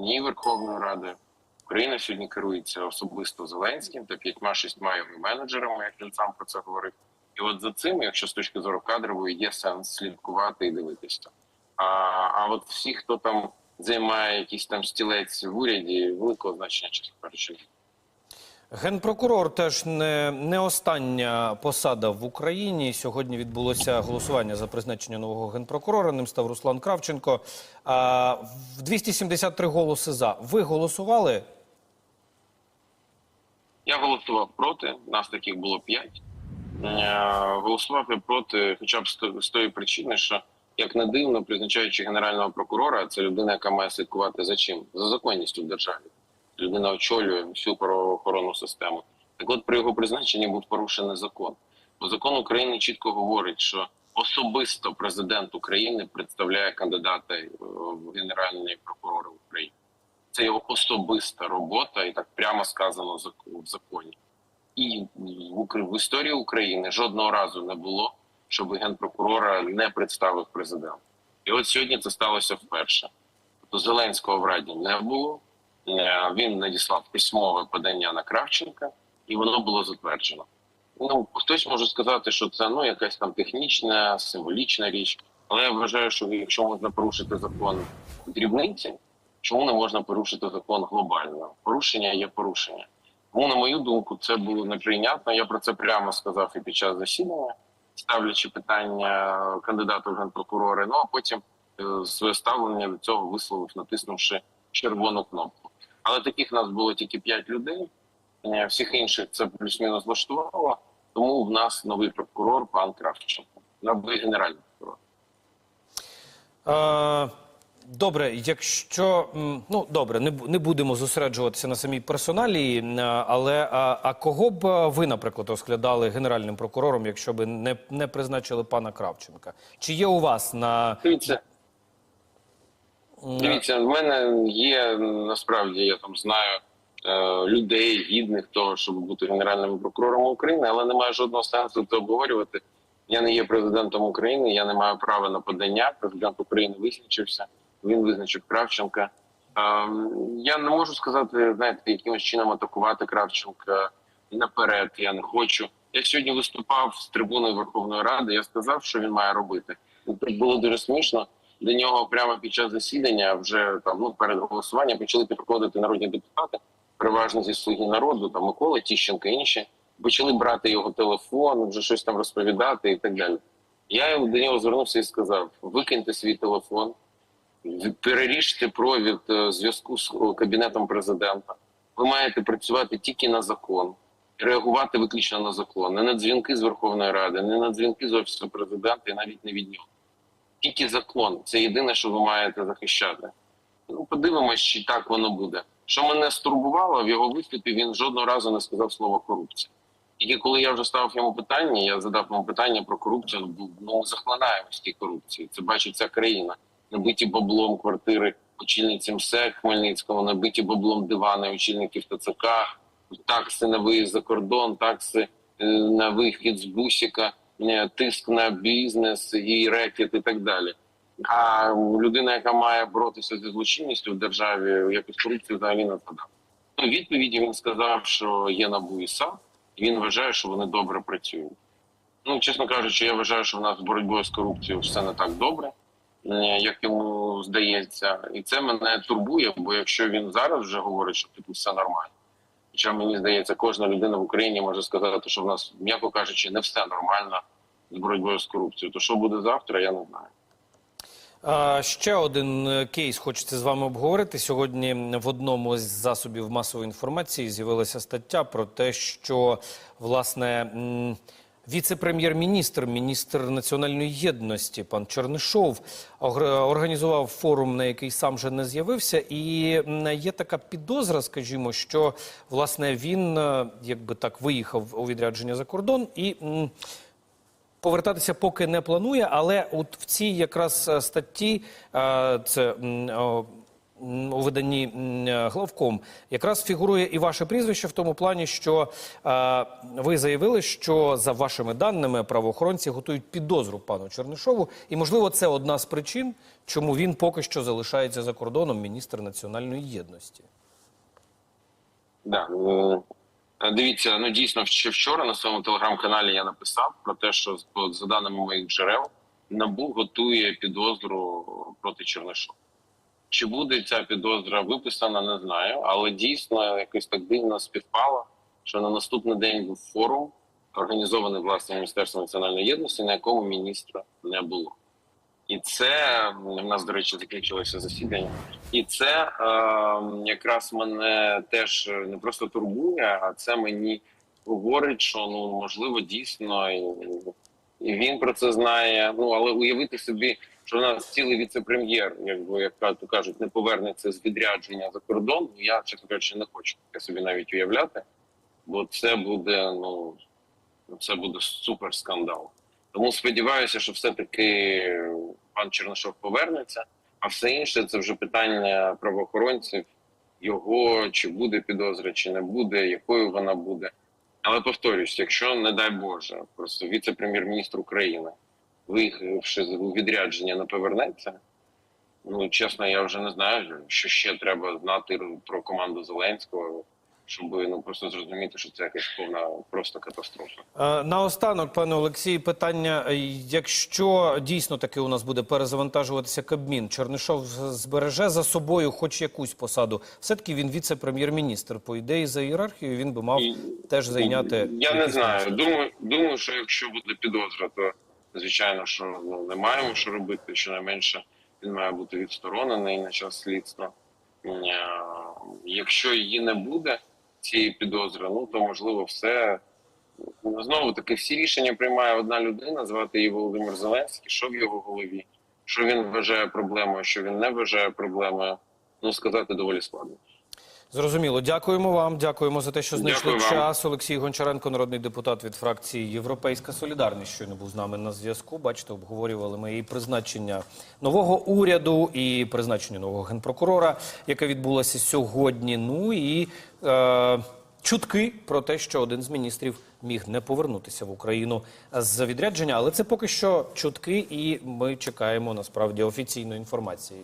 ні Верховної Ради. Україна сьогодні керується особисто Зеленським та п'ятьма-шістьма його менеджерами, як він сам про це говорив. І от за цим, якщо з точки зору кадрової, є сенс слідкувати і дивитися. А, а от всі, хто там займає якийсь там стілець в уряді, великого значення, чесно кажучи. Генпрокурор теж не, не остання посада в Україні. Сьогодні відбулося голосування за призначення нового генпрокурора. Ним став Руслан Кравченко. А, 273 голоси за. Ви голосували? Я голосував проти, нас таких було п'ять. Е, Голосував я проти, хоча б з то- з тої причини, що як не дивно, призначаючи генерального прокурора, це людина, яка має слідкувати за чим? За законністю в державі. Людина очолює всю правоохоронну систему. Так от при його призначенні був порушений закон. Бо закон України чітко говорить, що особисто президент України представляє кандидата е, в генеральні прокурори України. Це його особиста робота, і так прямо сказано в законі. І в історії України жодного разу не було, щоб генпрокурора не представив президент. І от сьогодні це сталося вперше. Тобто Зеленського в Раді не було. Е, Він надіслав письмове подання на Кравченка, і воно було затверджено. Ну, хтось може сказати, що це ну якась там технічна, символічна річ. Але я вважаю, що якщо можна порушити закон в дрібниці, чому не можна порушити закон глобально? Порушення є порушення. Тому, на мою думку, це було неприйнятно. Я про це прямо сказав і під час засідання, ставлячи питання кандидату в генпрокурори. Ну а потім е, своє ставлення до цього висловив, натиснувши червону кнопку. Але таких нас було тільки п'ять людей. Е, Всіх інших це плюс-мінус влаштувало. Тому в нас новий прокурор, пан Кравченко, новий генеральний прокурор. Добре, якщо ну добре, не, не будемо зосереджуватися на самій персоналії, е, але а, а кого б ви, наприклад, розглядали генеральним прокурором, якщо б не, не призначили пана Кравченка? Чи є у вас на Дивіться, в мене є насправді, я там знаю е, людей гідних того, щоб бути генеральним прокурором України, але немає жодного сенсу це обговорювати. Я не є президентом України, я не маю права на подання. Президент України визначився. Він визначив Кравченка. Е, я не можу сказати, знаєте, якимось чином атакувати Кравченка наперед. Я не хочу. Я сьогодні виступав з трибуни Верховної Ради. Я сказав, що він має робити. Тут було дуже смішно до нього прямо під час засідання, вже там ну перед голосуванням почали підходити народні депутати, переважно зі слуги народу, там Микола Тіщенко, інші почали брати його телефон, вже щось там розповідати і так далі. Я до нього звернувся і сказав: викиньте свій телефон, переріжте провід е, зв'язку з е, кабінетом президента. Ви маєте працювати тільки на закон, реагувати виключно на закон, не на дзвінки з Верховної Ради, не на дзвінки з офісу президента і навіть не від нього тільки закон. Це єдине, що ви маєте захищати. Ну, подивимось, чи так воно буде. Що мене стурбувало в його виступі, він жодного разу не сказав слово корупція. Тільки коли я вже ставив йому питання, я задав йому питання про корупцію. Ну, ну захлинаємось тій корупції. Це бачить вся країна. Набиті баблом квартири очільниці МСЕК Хмельницького, набиті баблом дивани очільників ТЦК, такси на виїзд за кордон, такси е, на вихід з бусіка, тиск на бізнес і рекет і так далі. А людина, яка має боротися зі злочинністю в державі, якусь корупцію взагалі не задав. Ну, відповіді він сказав, що є НАБУ і САП, і він вважає, що вони добре працюють. Ну, чесно кажучи, я вважаю, що в нас боротьбою з корупцією все не так добре, е, як йому здається, і це мене турбує. Бо якщо він зараз вже говорить, що типу все нормально, хоча мені здається, кожна людина в Україні може сказати, що в нас, м'яко кажучи, не все нормально з боротьбою з корупцією. То що буде завтра, я не знаю. Ще один е, кейс хочеться з вами обговорити. Сьогодні в одному з засобів масової інформації з'явилася стаття про те, що власне віце-прем'єр-міністр, міністр національної єдності, пан Чернишов, організував форум, на який сам же не з'явився. І є така підозра, скажімо, що власне він е, якби так виїхав у відрядження за кордон і. Повертатися поки не планує, але от в цій якраз е, статті е, це у виданні е, главком якраз фігурує і ваше прізвище в тому плані, що е, ви заявили, що за вашими даними правоохоронці готують підозру пану Чернишову, і можливо це одна з причин, чому він поки що залишається за кордоном міністр національної єдності. Да. е, Дивіться, ну дійсно ще вчора на своєму телеграм-каналі я написав про те, що за даними моїх джерел НАБУ готує підозру проти Чернишова. Чи буде ця підозра виписана, не знаю, але дійсно якось так дивно співпало, що на наступний день був форум, організований власне Міністерством національної єдності, на якому міністра не було. І це в нас, до речі, закінчилося засідання. І це е, якраз мене теж не просто турбує, а це мені говорить, що ну можливо дійсно і, він про це знає. Ну але уявити собі, що у нас цілий віце-прем'єр, якби як то кажуть, не повернеться з відрядження за кордон. ну, Я чесно кажучи, не хочу таке собі навіть уявляти, бо це буде ну це буде супер скандал. Тому сподіваюся, що все-таки пан Чернишов повернеться, а все інше це вже питання правоохоронців, його чи буде підозра, чи не буде, якою вона буде. Але повторюсь, якщо, не дай Боже, просто віце-прем'єр-міністр України, виїхавши з відрядження, не повернеться. Ну чесно, я вже не знаю, що ще треба знати про команду Зеленського, щоб ну просто зрозуміти, що це якась повна просто катастрофа. Е, Наостанок, пане Олексій, питання: е, якщо дійсно таки у нас буде перезавантажуватися Кабмін, Чернишов збереже за собою хоч якусь посаду. Все-таки він віце-прем'єр-міністр. По ідеї за ієрархією він би мав І- теж зайняти. Я не знаю. Думаю, думаю, що якщо буде підозра, то звичайно, що ну не маємо що робити. Щонайменше він має бути відсторонений на час слідства. Е, Якщо її не буде, цієї підозри, ну то можливо все. Знову таки, всі рішення приймає одна людина, звати її Володимир Зеленський. Що в його голові? Що він вважає проблемою, що він не вважає проблемою. Ну сказати доволі складно. Зрозуміло. Дякуємо вам. Дякуємо за те, що знайшли Дякую вам. час. Олексій Гончаренко, народний депутат від фракції Європейська Солідарність, щойно був з нами на зв'язку. Бачите, обговорювали ми і призначення нового уряду, і призначення нового генпрокурора, яке відбулося сьогодні. Ну і е, чутки про те, що один з міністрів міг не повернутися в Україну з відрядження. Але це поки що чутки, і ми чекаємо насправді офіційної інформації.